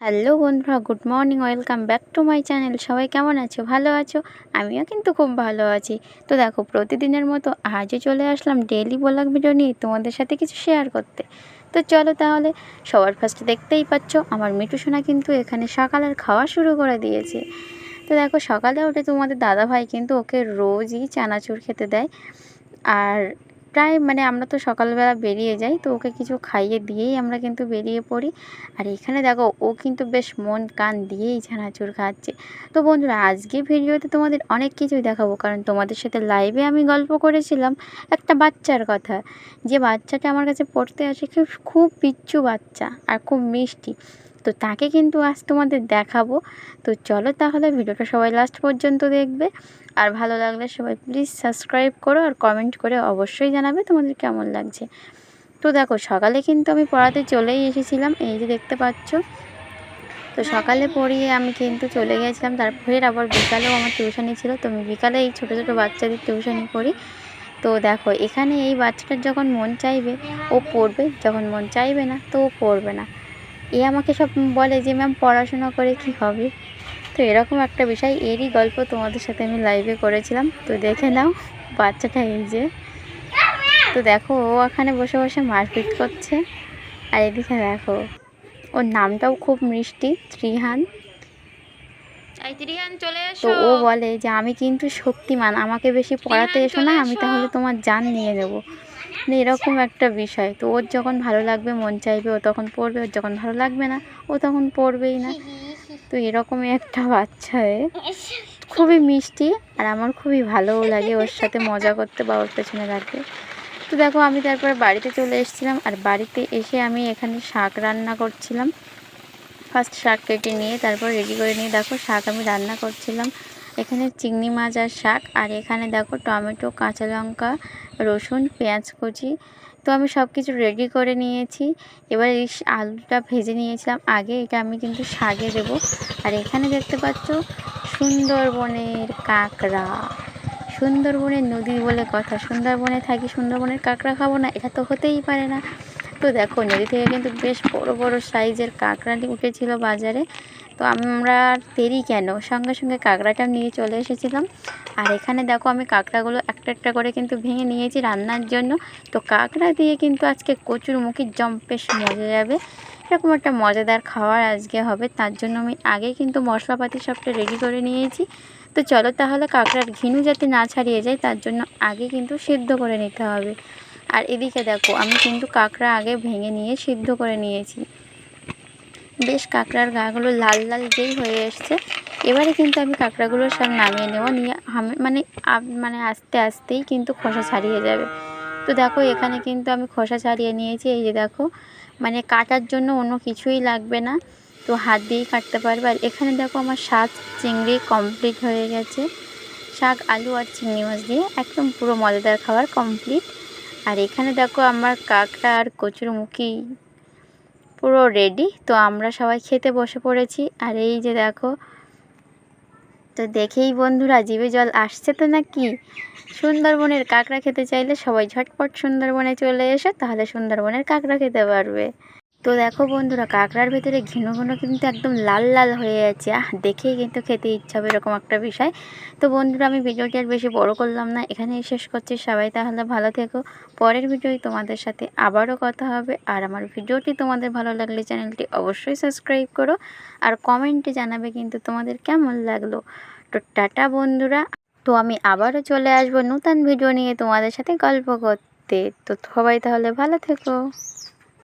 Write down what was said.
Hello বন্ধুরা, good morning, welcome back to my channel. সবাই কেমন আছো? ভালো আছো? আমিও কিন্তু খুব ভালো আছি। তো দেখো, প্রতিদিনের মতো আজও চলে আসলাম ডেলি ব্লগ ভিডিও নিয়ে তোমাদের সাথে কিছু শেয়ার করতে। তো চলো তাহলে, সবার ফার্স্টে দেখতেই পাচ্ছ, আমার মিঠু সোনা কিন্তু এখানে সকালের খাওয়া শুরু করে দিয়েছে। তো দেখো, সকালে উঠে তোমাদের দাদা ভাই কিন্তু ওকে রোজই চানাচুর খেতে দেয়। আর প্রায় মানে আমরা তো সকালবেলা বেরিয়ে যাই, তো ওকে কিছু খাইয়ে দিয়েই আমরা কিন্তু বেরিয়ে পড়ি। আর এখানে দেখো, ও কিন্তু বেশ মন কান দিয়েই ছানাচুর খাচ্ছে। তো বন্ধুরা আজকে ভিডিওতে তোমাদের অনেক কিছুই দেখাবো, কারণ তোমাদের সাথে লাইভে আমি গল্প করেছিলাম একটা বাচ্চার কথা। যে বাচ্চাটা আমার কাছে পড়তে আসে খুব খুব পিচ্ছু বাচ্চা আর খুব মিষ্টি। তো তাকে কিন্তু আজ তোমাদের দেখাবো। তো চলো তাহলে ভিডিওটা সবাই লাস্ট পর্যন্ত দেখবে। আর ভালো লাগলে সবাই প্লিজ সাবস্ক্রাইব করো আর কমেন্ট করে অবশ্যই জানাবে তোমাদের কেমন লাগছে। তো দেখো, সকালে কিন্তু আমি পড়াতে চলেই এসেছিলাম, এই যে দেখতে পাচ্ছ। তো সকালে পড়িয়ে আমি কিন্তু চলে গিয়েছিলাম তারপরে আবার বিকালেও আমার টিউশনি ছিল, তো আমি বিকালে এই ছোটো ছোটো বাচ্চাদের টিউশনি করি তো দেখো, এখানে এই বাচ্চাটার যখন মন চাইবে, ও পড়বে, যখন মন চাইবে না, তো ও পড়বে না। এ আমাকে সব বলে যে ম্যাম পড়াশোনা করে কি হবে? তো এরকম একটা বিষয়। এরই গল্প তোমাদের সাথে আমি লাইভে করেছিলাম। তো দেখে নাও বাচ্চাটা এই যে। তো দেখো ও ওখানে বসে বসে মারপিট করছে। আর এদিকে দেখো ওর নামটাও খুব মিষ্টি ত্রিহান। তো ও বলে যে আমি কিন্তু শক্তিমান আমাকে বেশি পড়াতে এসো না আমি তাহলে তোমার জান নিয়ে নেব। মানে এরকম একটা বিষয়। তো ওর যখন ভালো লাগবে, মন চাইবে, ও তখন পড়বে, ওর যখন ভালো লাগবে না, ও তখন পড়বেই না। তো এরকমই একটা বাচ্চা খুবই মিষ্টি আর আমার খুবই ভালোও লাগে ওর সাথে মজা করতে বা ওর পেছনে লাগবে তো দেখো, আমি তারপরে বাড়িতে চলে এসেছিলাম আর বাড়িতে এসে আমি এখানে শাক রান্না করছিলাম। ফার্স্ট শাক কেটে নিয়ে, তারপর রেডি করে নিয়ে, দেখো, শাক আমি রান্না করছিলাম। এখানে চিংড়ি মাছ আর শাক, আর এখানে দেখো টমেটো, কাঁচা লঙ্কা, রসুন, পেঁয়াজ কুচি। তো আমি সব কিছু রেডি করে নিয়েছি। এবার এই আলুটা ভেজে নিয়েছিলাম। আগে এটা আমি কিন্তু শাকে দেবো। আর এখানে দেখতে পাচ্ছ সুন্দরবনের কাঁকড়া। সুন্দরবনের নদী বলে কথা। সুন্দরবনে থাকি, সুন্দরবনের কাঁকড়া খাব না, এটা তো হতেই পারে না। তো দেখো, নদী থেকে কিন্তু বেশ বড় বড় সাইজের কাঁকড়াটি উঠেছিল বাজারে। তো আমরা দেরি কেন? সঙ্গে সঙ্গে কাঁকড়াটা নিয়ে চলে এসেছিলাম। আর এখানে দেখো, আমি কাঁকড়াগুলো একটা একটা করে কিন্তু ভেঙে নিয়েছি রান্নার জন্য। তো কাঁকড়া দিয়ে কিন্তু আজকে কচুর মুখি জম, বেশ মজা যাবে। এরকম একটা মজাদার খাওয়ার আজকে হবে। তার জন্য আমি আগে কিন্তু মশলাপাতি সবটা রেডি করে নিয়েছি। তো চলো তাহলে কাঁকড়ার ঘিনু যাতে না ছাড়িয়ে যায়, তার জন্য আগে কিন্তু সিদ্ধ করে নিতে হবে। আর এদিকে দেখো, আমি কিন্তু কাঁকড়া আগে ভেঙে নিয়ে সিদ্ধ করে নিয়েছি। বেশ কাঁকড়ার গাগুলো লাল লাল যেই হয়ে এসছে, এবারে কিন্তু আমি কাঁকড়াগুলো সব নামিয়ে নেব, নিয়ে মানে মানে আস্তে আস্তেই কিন্তু খোসা ছাড়িয়ে যাবে। তো দেখো, এখানে কিন্তু আমি খোসা ছাড়িয়ে নিয়েছি, এই যে দেখো মানে কাটার জন্য অন্য কিছুই লাগবে না, তো হাত দিয়েই কাটতে পারবে। আর এখানে দেখো, আমার শাক চিংড়ি কমপ্লিট হয়ে গেছে। শাক, আলু আর চিংড়ি মাছ দিয়ে একদম পুরো মজাদার খাবার কমপ্লিট আর এখানে দেখো আমার কাঁকড়া আর কচুর মুখি পুরো রেডি তো আমরা সবাই খেতে বসে পড়েছি। আর এই যে দেখো, তো দেখেই বন্ধুরা জীবে জল আসছে তো নাকি? সুন্দরবনের কাঁকড়া খেতে চাইলে সবাই ঝটপট সুন্দরবনে চলে এসে, তাহলে সুন্দরবনের কাঁকড়া খেতে পারবে। তো দেখো বন্ধুরা, কাঁকড়ার ভেতরে ঘন ঘন কিন্তু একদম লাল লাল হয়ে আহ, দেখেই কিন্তু খেতে ইচ্ছা হবে এরকম একটা বিষয়। তো বন্ধুরা, আমি ভিডিওটি আর বেশি বড় করলাম না, এখানেই শেষ করছি। সবাই তাহলে ভালো থেকো। পরের ভিডিওই তোমাদের সাথে আবারও কথা হবে। আর আমার ভিডিওটি তোমাদের ভালো লাগলে চ্যানেলটি অবশ্যই সাবস্ক্রাইব করো। আর কমেন্টে জানাবে কিন্তু তোমাদের কেমন লাগল। তো টাটা বন্ধুরা। তো আমি আবারও চলে আসব নতুন ভিডিও নিয়ে তোমাদের সাথে গল্প করতে। তো সবাই তাহলে ভালো থেকো।